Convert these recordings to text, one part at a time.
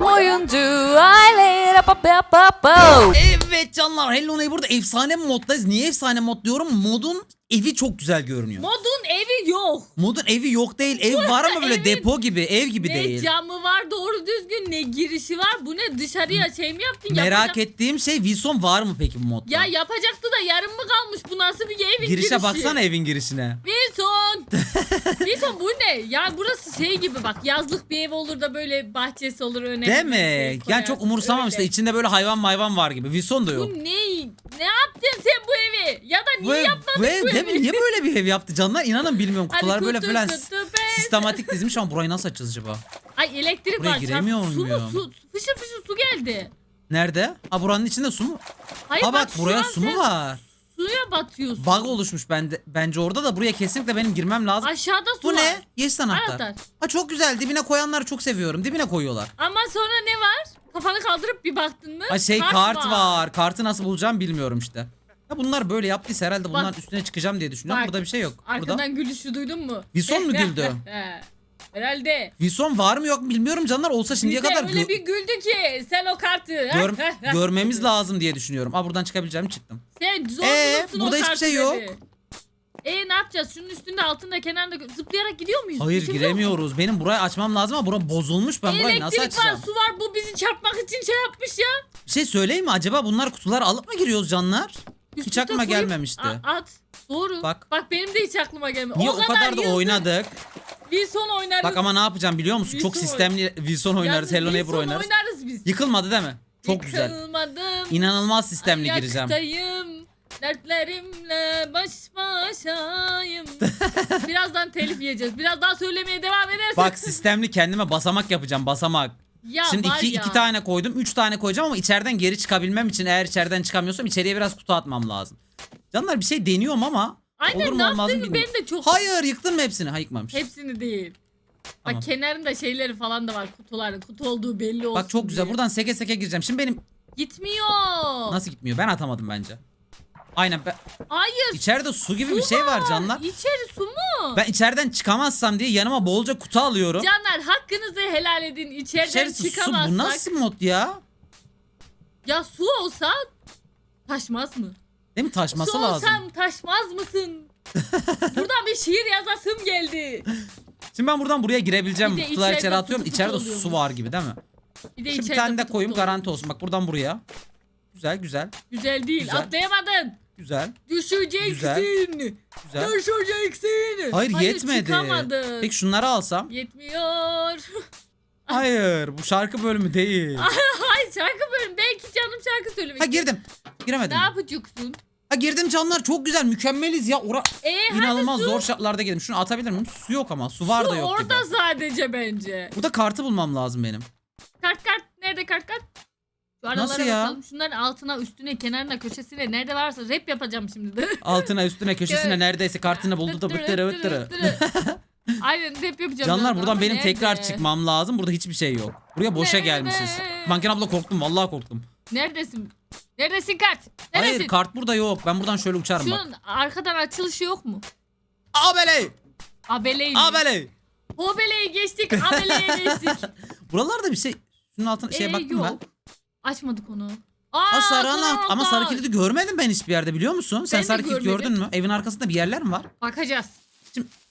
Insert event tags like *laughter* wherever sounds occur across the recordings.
Oyuncu aile pa pa pa pa. Evet canlar Hello Neighbor'da efsane moddayız. Niye efsane mod diyorum? Modun evi çok güzel görünüyor. Modun evi yok. Modun evi yok değil. Ev var ama böyle *laughs* evin- depo gibi, ev gibi Ne değil. camı var doğru düzgün ne girişi var. Bu ne dışarıya şey mi yaptın? Merak Yapacak- ettiğim şey Wilson var mı peki bu modda? Ya yapacaktı da yarım mı kalmış? Bu nasıl bir evin Girişe girişi? baksana evin girişine. Wilson. *laughs* *laughs* Wilson bu ne? Ya burası şey gibi bak yazlık bir ev olur da böyle bahçesi olur öne. Değil bir mi? şey Yani çok umursamamış da Öyle. içinde böyle hayvan mayvan var gibi. Wilson da yok. Bu ne? Ne yaptın sen bu evi? Ya da niye Bu yapmadın bu ev bu değil evi? mi? Niye böyle bir ev yaptı canlar? İnanın bilmiyorum. Kutular böyle kutu falan sistematik dizmiş ama burayı nasıl açacağız acaba? Ay elektrik Buraya var. giremiyor çarp- Su mu muyum? su? Fışır fışır su geldi. Nerede? Ha buranın içinde su mu? Hayır Ha bak şu buraya su mu var? Suya batıyorsun. Bug oluşmuş bende, bence orada da buraya kesinlikle benim girmem lazım. Aşağıda su Bu var. ne? Yes anahtar. Anahtar. Ha çok güzel. Dibine koyanları çok seviyorum. Dibine koyuyorlar. Ama sonra ne var? Kafanı kaldırıp bir baktın mı? Ha şey kart, var. Kartı nasıl bulacağım bilmiyorum işte. Ya bunlar böyle yaptıysa herhalde bunların Bak. üstüne çıkacağım diye düşünüyorum. Bak. Burada bir şey yok. Arkadan Burada. gülüşü duydun mu? Vison mu güldü? *laughs* Herhalde. Vison var mı yok mu bilmiyorum canlar. Olsa şimdiye Bize kadar öyle gö- bir güldü ki sen o kartı. gör- *laughs* görmemiz lazım diye düşünüyorum. Aa buradan çıkabileceğim çıktım. Sen zor Ee, bulursun burada o hiçbir şey yok. E ne yapacağız? Şunun üstünde altında kenarında zıplayarak gidiyor muyuz? Hayır İçimiz giremiyoruz. Benim burayı açmam lazım ama bura bozulmuş. Ben yok. burayı nasıl Elektrik var, açacağım? su var. Bu bizi çarpmak için şey yapmış ya. Bir şey söyleyeyim mi? Acaba bunlar kutuları alıp mı giriyoruz canlar? Üst Hiç aklıma koyup gelmemişti. at. Doğru. Bak. Bak benim de hiç aklıma gelmedi. Niye o, kadar da yıldır oynadık? Wilson oynarız. Bak ama ne yapacağım biliyor musun? Çok Wilson sistemli Wilson oynarız. Hello Neighbor oynarız. oynarız biz. Yıkılmadı değil mi? Çok güzel. Yıkılmadım. İnanılmaz sistemli gireceğim. Dertlerimle baş başayım. *laughs* Birazdan telif yiyeceğiz. Biraz daha söylemeye devam edersen. Bak sistemli kendime basamak yapacağım basamak. ya Şimdi var iki, ya. iki tane koydum. Üç tane koyacağım ama içeriden geri çıkabilmem için eğer içeriden çıkamıyorsam içeriye biraz kutu atmam lazım. Canlar bir şey deniyorum ama Aynen olur mu ne olmaz mı bilmiyorum. ben de çok... Hayır yıktın mı hepsini? Ha yıkmamış. Hepsini değil. Tamam. Bak kenarında şeyleri falan da var kutuları. Kutu olduğu belli olsun Bak çok güzel. diye. Buradan seke seke gireceğim. Şimdi benim Gitmiyor. nasıl gitmiyor? Ben atamadım bence. Aynen. Ben... Hayır. İçeride su gibi bir şey var canlar. İçeri su mu? Ben içeriden çıkamazsam diye yanıma bolca kutu alıyorum. Canlar hakkınızı helal edin. İçeriden İçerisi su. çıkamazsak. Bu nasıl mod ya? Ya su olsa taşmaz mı? Değil mi? Taşması su lazım. olsam taşmaz mısın? *laughs* Buradan bir şiir yazasım geldi. Şimdi ben buradan buraya girebileceğim. Bir Kutuları içeri atıyorum. kutu İçeride oluyormuş. su var gibi değil mi? Bir de Şimdi bir tane de kutu koyayım kutu garanti olsun. Bak buradan buraya. Güzel güzel. Güzel değil. Güzel. Atlayamadın. Güzel. Düşeceksin. Güzel. Güzel. Düşeceksin. Hayır, yetmedi. çıkamadın. Peki şunları alsam? Yetmiyor. *laughs* Hayır bu şarkı bölümü değil. *laughs* Hayır şarkı bölüm. Belki canım şarkı söylemek. Ha girdim. Giremedim. Ne yapacaksın? Ha girdim canlar çok güzel mükemmeliz ya. Ora Ee, İnanılmaz zor şartlarda girdim. Şunu atabilir miyim? Su yok ama. Su var Su da yok orada gibi. sadece bence. Burada kartı bulmam lazım benim. Kart kart. Nerede kart kart? Şu aralara Nasıl ya? bakalım. Şunların altına, üstüne, kenarına, köşesine nerede varsa rap yapacağım şimdi de. *laughs* Altına üstüne köşesine Evet. neredeyse kartını buldu da bıttırı bıttırı. *laughs* Aynen rap yapacağım. Canlar buradan benim tekrar çıkmam lazım. Burada hiçbir şey yok. Buraya boşa Nerede? gelmişiz. Manken abla korktum vallahi korktum. Neredesin? Neredesin kart? Neredesin? Hayır kart burada yok. Ben buradan şöyle uçarım bak. Şunun arkadan açılışı yok mu? Abeley! Abeley. mi? Abeley! Hobeleyi geçtik, abeleye geçtik. *laughs* Buralarda bir şey. Şunun altına şeye Ee, baktım ben. yok. Açmadık onu. Aa, Ha sarı anahtar. Ama sarı kilidi görmedim ben hiçbir yerde biliyor musun? Sen Ben de sarı kilit görmedim. gördün mü? Evin arkasında bir yerler mi var? Bakacağız.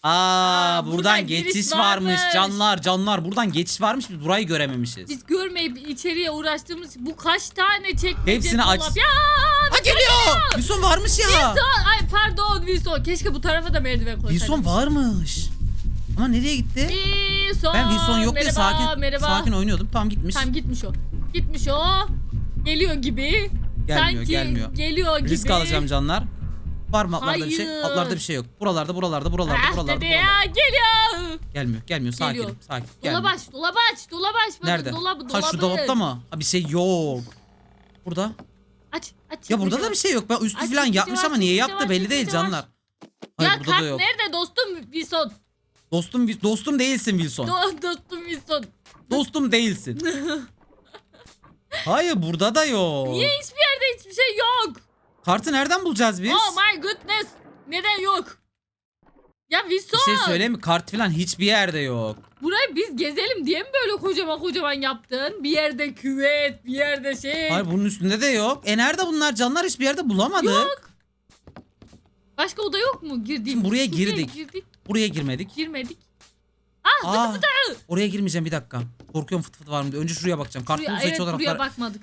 Aa, Aa, buradan, buradan geçiş varmış. varmış. Canlar canlar buradan geçiş varmış biz burayı görememişiz. Biz görmeyip içeriye uğraştığımız bu kaç tane çekmece Hepsini aç- dolap. Ya Ha geliyor. Wilson varmış ya. Wilson. Ay pardon Wilson. Keşke bu tarafa da merdiven koysaydım. Wilson varmış. Ama nereye gitti? Wilson. Ben Wilson yok diye merhaba, sakin merhaba. sakin oynuyordum. Tamam gitmiş. Tamam gitmiş o. Gitmiş o. Geliyor gibi. Gelmiyor, Sanki gelmiyor. geliyor gibi. Risk alacağım canlar. Var mı altlarda bir şey? Hayır. Altlarda bir şey yok. Buralarda, buralarda, buralarda, Ah buralarda, buralarda. ya geliyor. Gelmiyor, gelmiyor. Sakin, Geliyor. sakin. Gelmiyor. aç, dolabı aç, dolabı aç. Bana Nerede? Dolabı, Ha dolabı. şu dolapta mı? Ha bir şey yok. Burada. Aç, aç. Ya burada da bir şey yok. Ben üstü Ay, falan yapmış var, ama niye yaptı var, belli değil var. canlar. Hayır Ya burada kart da yok. nerede dostum Wilson? Dostum dostum değilsin Wilson. Do dostum Wilson. dostum değilsin. *laughs* Hayır burada da yok. Niye hiçbir yerde hiçbir şey yok? Kartı nereden bulacağız biz? Oh my goodness. Neden yok? Ya Bir Wilson şey söyleyeyim mi? Kart falan hiçbir yerde yok. burayı biz gezelim diye mi böyle kocaman kocaman yaptın? Bir yerde küvet bir yerde şey. Hayır bunun üstünde de yok. E nerede bunlar? Canlar hiçbir yerde bulamadık. Yok. Başka oda yok mu girdiğimiz? Şimdi buraya girdik. girdik Buraya girmedik. girmedik. Aa, oraya girmeyeceğim bir dakika. Korkuyorum fıt fıt var mı diye. Önce şuraya bakacağım. Kart Buraya, bulsa hiç evet o buraya taraflara. bakmadık.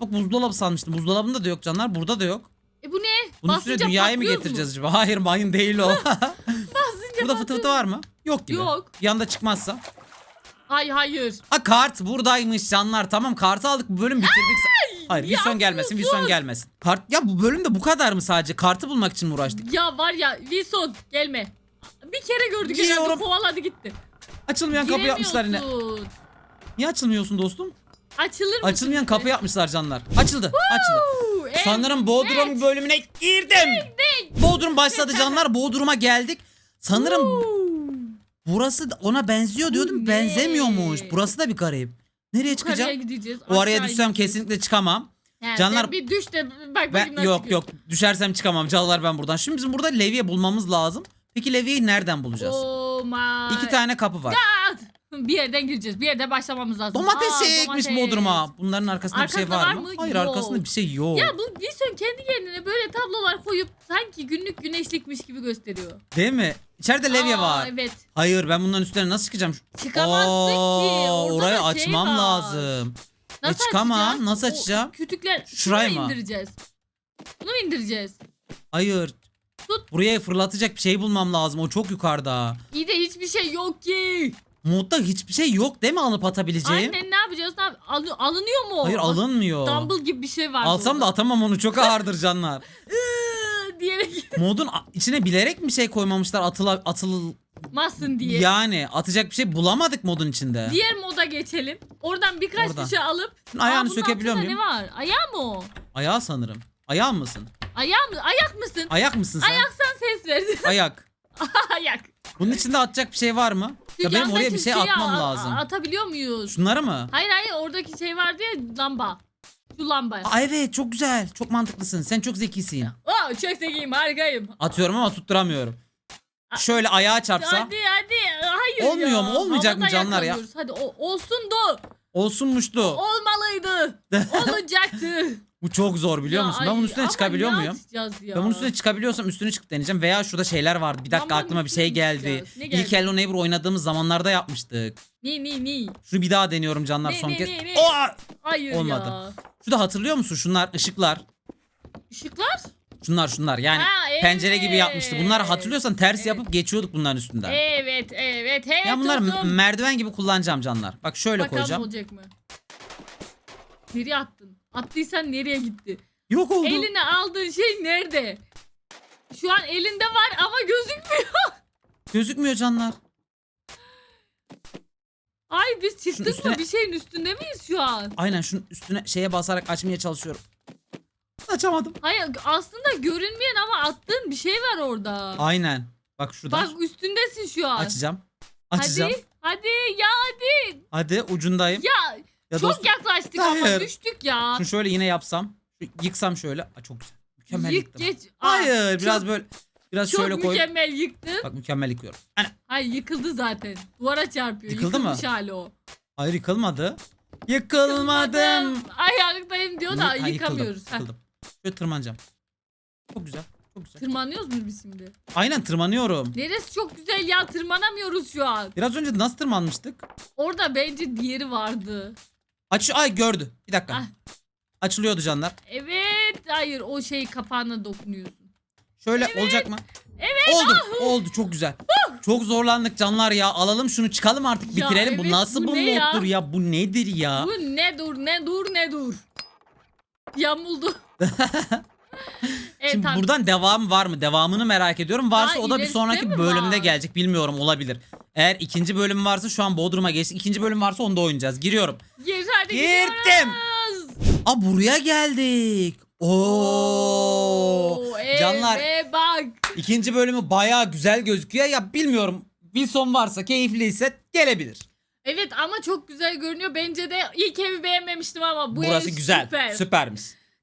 Bak buzdolabı sanmıştım. Buzdolabında da yok canlar. Burada da yok. E bu ne? Üstüne Basınca dünyayı mı patlıyoruz getireceğiz acaba? *laughs* Hayır mayın değil o. *laughs* *laughs* Basınca Burada fıtı fıtı var mı? Yok gibi. Yok. Bir anda çıkmazsa. Ay hayır. Ha kart buradaymış canlar. Tamam kartı aldık. Bu bölüm bitirdik. Hayır Wilson yapıyorsun? gelmesin. Wilson gelmesin. Kart ya bu bölümde bu kadar mı sadece? Kartı bulmak için mi uğraştık? Ya var ya Wilson gelme. Bir kere gördük Geliyorum. herhalde kovaladı gitti. Açılmayan kapı yapmışlar yine. Giremiyorsun. Niye açılmıyorsun dostum? Açılır mı? Açılmayan kapı yapmışlar canlar. Açıldı. Açıldı. Evet. Sanırım Bodrum bölümüne girdim. Bodrum başladı canlar. Bodrum'a geldik. Sanırım burası da ona benziyor diyordum. ne? Benzemiyormuş. Burası da bir garip. Nereye Yukarıya çıkacağım? gideceğiz. O araya aşağı düşsem ineceğiz. kesinlikle çıkamam. He, Canlar- sen bir düş de bak Ben bakayım nasıl yok çıkıyor. yok düşersem çıkamam. Cadılar ben buradan. Şimdi bizim burada levye bulmamız lazım. Peki levyeyi nereden bulacağız? Oh my. İki tane kapı var. *laughs* Bir yerden gireceğiz. Bir yerde başlamamız lazım. Domates Aa, ekmiş domates. Bodrum'a. Bunların arkasında bir şey Arkasında var var mı? mı? Hayır Yok. arkasında bir şey yok. Ya bu Wilson kendi kendine böyle tablolar koyup sanki günlük güneşlikmiş gibi gösteriyor. Değil mi? İçeride levye Aa, var. Evet. Hayır ben bunların üstüne nasıl çıkacağım? Çıkamazsın ki. Aa, Orada orayı da şey açmam var. lazım. Nasıl E, çıkamam. açacağız? Nasıl O açacağım? kütükler. Şurayı mu mı? indireceğiz? Bunu mu indireceğiz? Hayır. Tut. Buraya fırlatacak bir şey bulmam lazım. O çok yukarıda. İyi de hiçbir şey yok ki. Modda hiçbir şey yok değil mi alıp atabileceğim? Annen ne yapacağız? Ne yap- Alı- alınıyor mu? o? Hayır alınmıyor. Dumble gibi bir şey var. Alsam da burada. atamam onu. Çok ağırdır canlar. *laughs* Diyerek Modun içine bilerek mi şey koymamışlar atıla, atıl masın diye. yani atacak bir şey bulamadık modun içinde. Diğer moda geçelim. Oradan birkaç Oradan. bir şey alıp. Şunun ayağını sökebiliyor muyum? Ne var? Ayağı mı o? Ayağı sanırım. Ayağı mısın? Ayağı mı? Ayak mısın? Ayak mısın sen? Ayaksan ses ver. *laughs* Ayak. Ayak. Bunun içinde atacak bir şey var mı? Şu Ya benim oraya bir şey atmam a- lazım. Atabiliyor muyuz? Şunları mı? Hayır hayır oradaki şey vardı ya lamba. Şu lamba. Aa, evet çok güzel. Çok mantıklısın. Sen çok zekisin. Aa çok zekiyim harikayım. Atıyorum ama tutturamıyorum. Şöyle ayağa çarpsa. Hadi hadi. Hayır Olmuyor ya. mu? Olmayacak mı Havada canlar ya? yakalıyoruz. Hadi o, olsun da. Olsunmuştu. Olmalıydı. *laughs* Olacaktı. Bu çok zor biliyor Ya musun? Ben bunun ay, üstüne ama çıkabiliyor ne muyum? atacağız Ya. Ben bunun üstüne çıkabiliyorsam üstüne çıkıp deneyeceğim. Veya şurada şeyler vardı. Bir dakika Lambanın aklıma bir üstüne şey mi geldi. çıkacağız? Ne geldi? İlk Hello Neighbor oynadığımız zamanlarda yapmıştık. Ne ne ne. Şunu bir daha deniyorum canlar Ne, son ne, kez. ne, ne? Aa! Hayır Olmadı. ya. Şurada hatırlıyor musun? Şunlar ışıklar. Işıklar? Şunlar şunlar yani Ha, pencere gibi yapmıştı. Bunlar evet. hatırlıyorsan ters Evet. yapıp geçiyorduk bunların üstünden. Evet evet evet. ya m- merdiven gibi kullanacağım canlar. Bak şöyle Bakalım koyacağım. olacak mı? Nereye attın? Attıysan nereye gitti? Yok oldu. Eline aldığın şey nerede? Şu an elinde var ama gözükmüyor. *laughs* Gözükmüyor canlar. Ay biz çıktık üstüne- mı? Bir şeyin üstünde miyiz şu an? Aynen şunun üstüne şeye basarak açmaya çalışıyorum. Açamadım. Hayır aslında görünmeyen ama attığın bir şey var orada. Aynen. Bak şuradan Bak üstündesin şu an. açacağım. Açacağım. Hadi hadi ya hadi. Hadi, ucundayım. Ya, Ya çok dostum, yaklaştık ama Hayır. düştük ya. şunu şöyle yine yapsam. Yıksam şöyle. Aa, çok güzel. Mükemmel Yık yıktım. geç. Aa, Hayır biraz çok- böyle biraz Çok şöyle koy. mükemmel yıktın. Bak mükemmel yıkıyorum. Ana. Hayır yıkıldı zaten. Duvara çarpıyor. Yıkıldı mı? Yıkılmış hali o. Hayır yıkılmadı. Yıkılmadım. Ayağındayım diyor da Ha, yıkıldım, yıkamıyoruz. Ha, Yıkıldım. Şöyle tırmanacağım. Çok güzel. Çok güzel. Tırmanıyoruz mu biz şimdi? Aynen tırmanıyorum. Neresi çok güzel ya tırmanamıyoruz şu an. Biraz önce nasıl tırmanmıştık? Orada bence diğeri vardı. Aç ay gördü. Bir dakika. Ah. Açılıyordu canlar. Evet hayır o şey kapağına dokunuyorsun. Şöyle olacak mı? Evet. Oldu. Oldu çok güzel. Çok zorlandık canlar ya. Alalım şunu çıkalım artık Ya bitirelim. bu evet, nasıl bu bu ne ya? moddur ya? Bu nedir ya? Bu ne dur ne dur ne dur. Yamuldu. *laughs* evet, Şimdi tamam. buradan devam var mı? Devamını merak ediyorum. Varsa Daha o da bir sonraki mi bölümde var? gelecek. Bilmiyorum olabilir. Eğer ikinci bölüm varsa şu an Bodrum'a geçtik. İkinci bölüm varsa onu da oynayacağız. Giriyorum. Gir hadi Girdim. gidiyoruz. Aa buraya geldik. Oo. Oo, Canlar eve bak. ikinci bölümü baya güzel gözüküyor. Ya bilmiyorum. Bir son varsa keyifliyse gelebilir. Evet ama çok güzel görünüyor. Bence de ilk evi beğenmemiştim ama bu Burası ev güzel. süper. Süpermiş.